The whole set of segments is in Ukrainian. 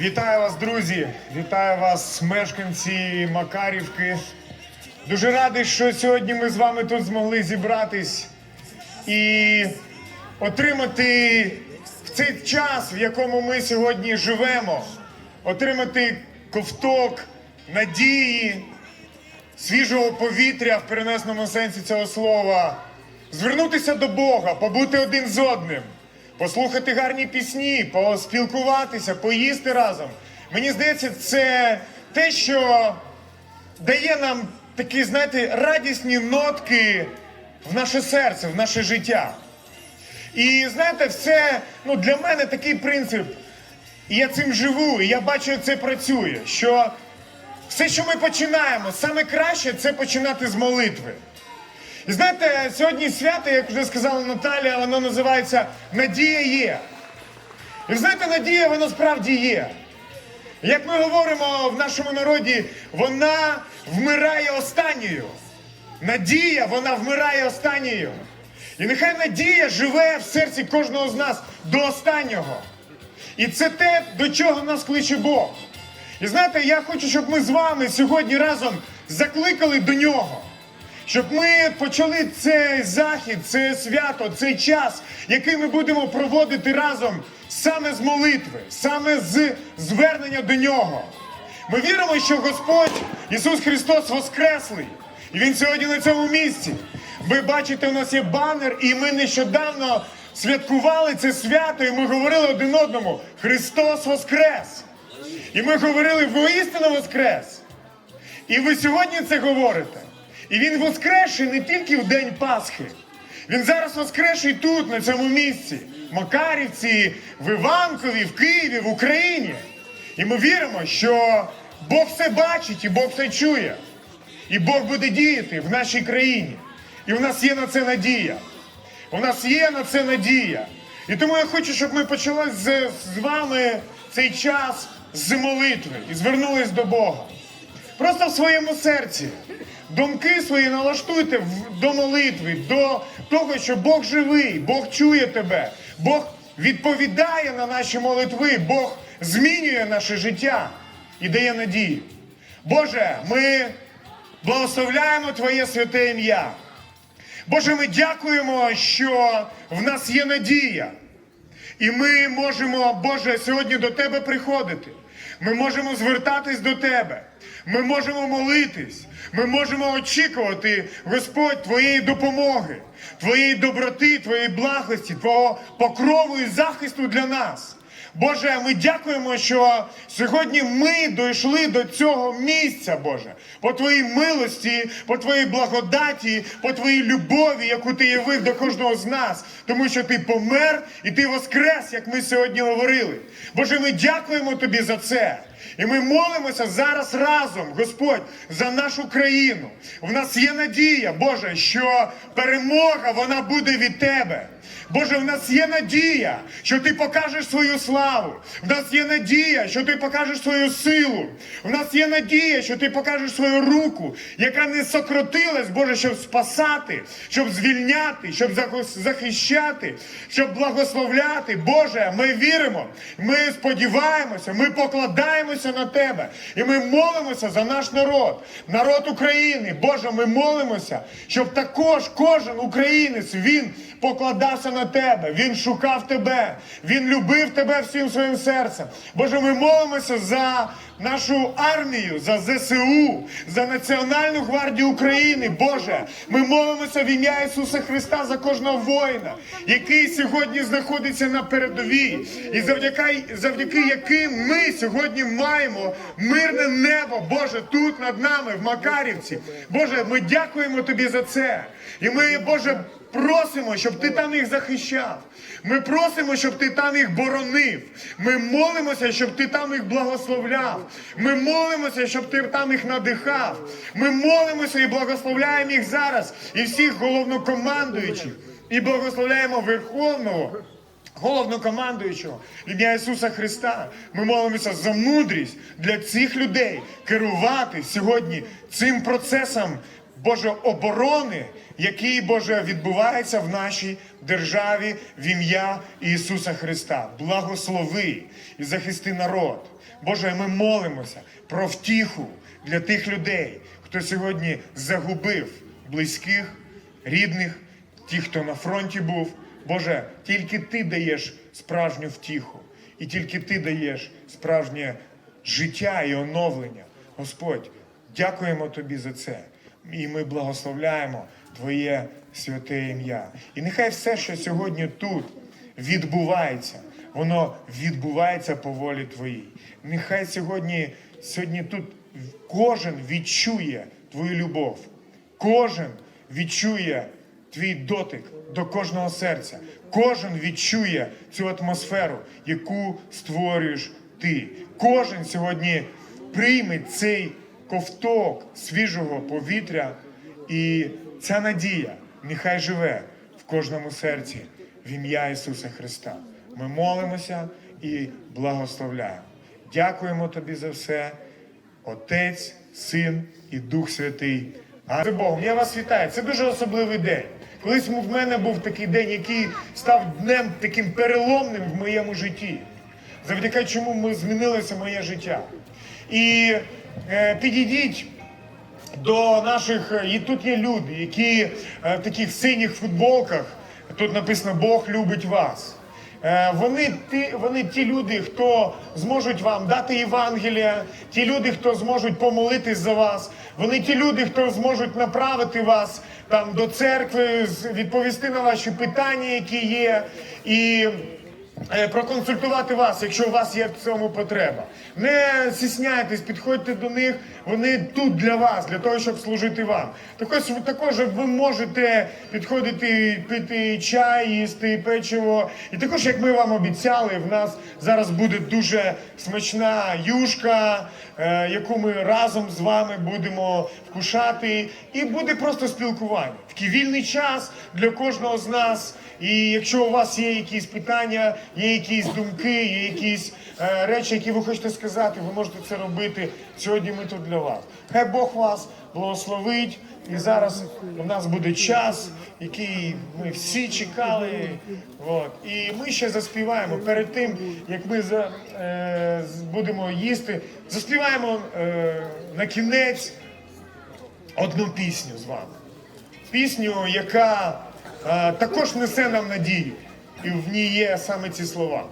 Вітаю вас, друзі! Вітаю вас, мешканці Макарівки. Дуже радий, що сьогодні ми з вами тут змогли зібратись і отримати в цей час, в якому ми сьогодні живемо, отримати ковток надії, свіжого повітря в перенесному сенсі цього слова, звернутися до Бога, побути один з одним, послухати гарні пісні, поспілкуватися, поїсти разом. Мені здається, це те, що дає нам такі, знаєте, радісні нотки в наше серце, в наше життя. І знаєте, все ну, для мене такий принцип. І я цим живу, і я бачу, як це працює. Що все, що ми починаємо, саме краще це починати з молитви. І знаєте, сьогодні свято, як вже сказала Наталія, воно називається Надія є. І знаєте, надія вона справді є. Як ми говоримо в нашому народі, вона вмирає останньою. Надія, вона вмирає останньою. І нехай надія живе в серці кожного з нас до останнього. І це те, до чого нас кличе Бог. І знаєте, я хочу, щоб ми з вами сьогодні разом закликали до нього. Щоб ми почали цей захід, це свято, цей час, який ми будемо проводити разом саме з молитви, саме з звернення до нього. Ми віримо, що Господь Ісус Христос Воскреслий, і Він сьогодні на цьому місці. Ви бачите, у нас є банер, і ми нещодавно святкували це свято, і ми говорили один одному: Христос Воскрес! І ми говорили, воістину Воскрес! І ви сьогодні це говорите. І він воскресший не тільки в день Пасхи. Він зараз воскресший тут, на цьому місці, в Макарівці, в Іванкові, в Києві, в Україні. І ми віримо, що Бог все бачить і Бог все чує. І Бог буде діяти в нашій країні. І в нас є на це надія. У нас є на це надія. І тому я хочу, щоб ми почали з, з вами цей час з молитви і звернулись до Бога. Просто в своєму серці. Думки свої налаштуйте до молитви, до того, що Бог живий, Бог чує тебе, Бог відповідає на наші молитви, Бог змінює наше життя і дає надію. Боже, ми благословляємо Твоє святе ім'я. Боже, ми дякуємо, що в нас є надія. І ми можемо, Боже, сьогодні до Тебе приходити. Ми можемо звертатись до Тебе. Ми можемо молитись. Ми можемо очікувати, Господь, Твоєї допомоги, Твоєї доброти, Твоєї благості, Твого покрову і захисту для нас. Боже, ми дякуємо, що сьогодні ми дійшли до цього місця, Боже, по Твоїй милості, по Твоїй благодаті, по Твоїй любові, яку Ти явив до кожного з нас, тому що Ти помер і Ти воскрес, як ми сьогодні говорили. Боже, ми дякуємо Тобі за це. І ми молимося зараз разом, Господь, за нашу країну. У нас є надія, Боже, що перемога вона буде від Тебе. Боже, в нас є надія, що ти покажеш свою славу. В нас є надія, що ти покажеш свою силу. В нас є надія, що ти покажеш свою руку, яка не сокротилась, Боже, щоб спасати, щоб звільняти, щоб захищати, щоб благословляти. Боже, ми віримо, ми сподіваємося, ми покладаємося на Тебе. І ми молимося за наш народ, народ України. Боже, ми молимося, щоб також кожен українець він покладався на тебе, він шукав тебе, він любив тебе всім своїм серцем. Боже, ми молимося за нашу армію, за ЗСУ, за Національну гвардію України. Боже, ми молимося в ім'я Ісуса Христа за кожного воїна, який сьогодні знаходиться на передовій, і завдяки, завдяки яким ми сьогодні маємо мирне небо, Боже, тут над нами, в Макарівці. Боже, ми дякуємо Тобі за це. І ми, Боже, просимо, щоб ти там їх захищав. Ми просимо, щоб ти там їх боронив. Ми молимося, щоб ти там їх благословляв. Ми молимося, щоб ти там їх надихав. Ми молимося і благословляємо їх зараз, і всіх головнокомандуючих, і благословляємо Верховного. Головнокомандуючого ім'я Ісуса Христа. Ми молимося за мудрість для цих людей керувати сьогодні цим процесом Боже, оборони, який, Боже, відбувається в нашій державі в ім'я Ісуса Христа. Благослови і захисти народ. Боже, ми молимося про втіху для тих людей, хто сьогодні загубив близьких, рідних, ті, хто на фронті був. Боже, тільки Ти даєш справжню втіху, і тільки Ти даєш справжнє життя і оновлення. Господь, дякуємо Тобі за це. І ми благословляємо Твоє святе ім'я. І нехай все, що сьогодні тут відбувається, воно відбувається по волі Твоїй. Нехай сьогодні, сьогодні тут кожен відчує Твою любов, кожен відчує твій дотик до кожного серця. Кожен відчує цю атмосферу, яку створюєш ти. Кожен сьогодні прийме цей ковток свіжого повітря, і ця надія нехай живе в кожному серці в ім'я Ісуса Христа. Ми молимося і благословляємо. Дякуємо тобі за все, Отець, Син і Дух Святий. З Богом, я вас вітаю. Це дуже особливий день. Колись в мене був такий день, який став днем таким переломним в моєму житті, завдяки чому ми змінилося моє життя. І підійдіть до наших. е, І тут є люди, які е, в таких синіх футболках. Тут написано Бог любить вас. Е, Вони ті, вони ті люди, хто зможуть вам дати Євангелія, ті люди, хто зможуть помолитись за вас. Вони ті люди, хто зможуть направити вас там до церкви, відповісти на ваші питання, які є, і е, проконсультувати вас, якщо у вас є в цьому потреба. Не стісняйтесь, підходьте до них. Вони тут для вас, для того, щоб служити вам. Також також ви можете підходити, пити чай, їсти печиво. І також, як ми вам обіцяли, в нас зараз буде дуже смачна юшка, е, яку ми разом з вами будемо вкушати. І буде просто спілкування. Такий вільний час для кожного з нас. І якщо у вас є якісь питання, є якісь думки, є якісь е, речі, які ви хочете сказати, ви можете це робити. Сьогодні ми тут для вас. Хай Бог вас благословить. І зараз у нас буде час, який ми всі чекали. От. І ми ще заспіваємо перед тим, як ми за, е, будемо їсти. Заспіваємо е, на кінець одну пісню з вами пісню, яка е, також несе нам надію, і в ній є саме ці слова.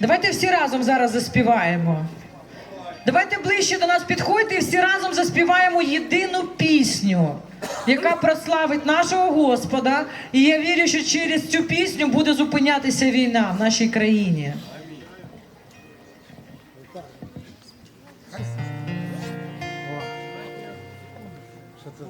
Давайте всі разом зараз заспіваємо. Давайте ближче до нас підходьте і всі разом заспіваємо єдину пісню, яка прославить нашого Господа. І я вірю, що через цю пісню буде зупинятися війна в нашій країні. Є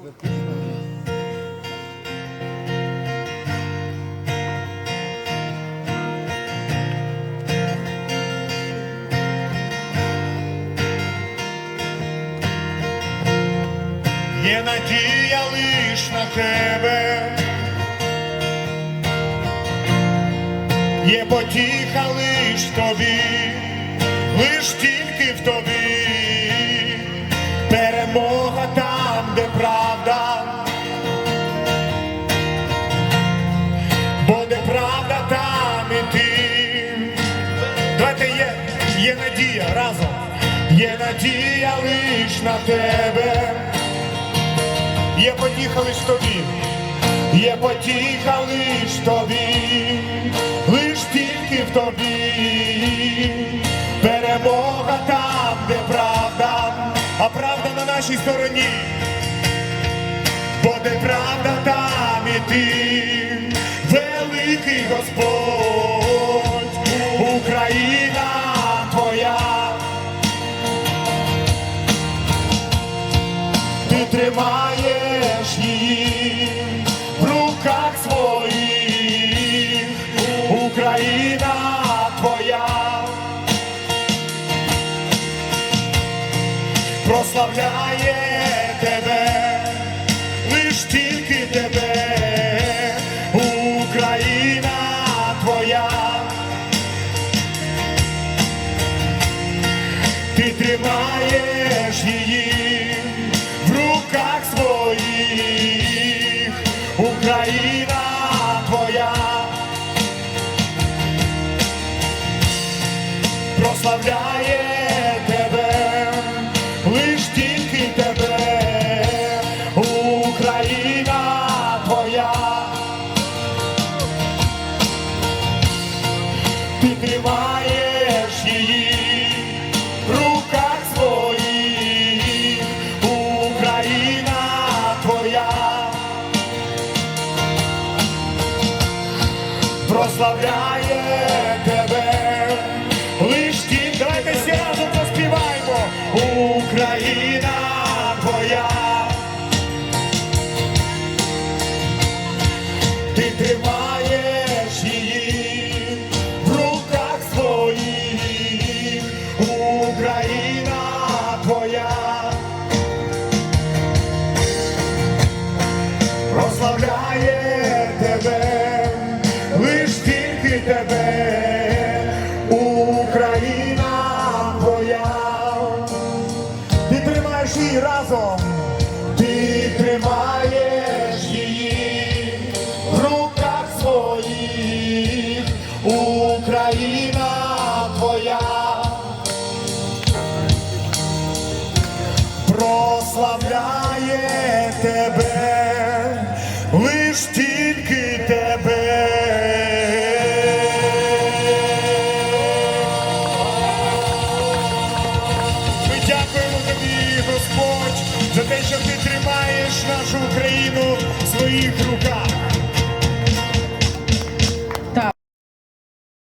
надія лиш на тебе, є потіха лиш в тобі, лиш тільки в тобі, є надія лиш на тебе. Є потіха лиш тобі, є потіха лиш тобі, лиш тільки в тобі, перемога там, де правда, а правда на нашій стороні, бо де правда, там і ти, великий Господь, прославляє тебе, лиш тільки тебе, Україна твоя, ти тримаєш її в руках своїх, Україна твоя, прославляє. Прославляє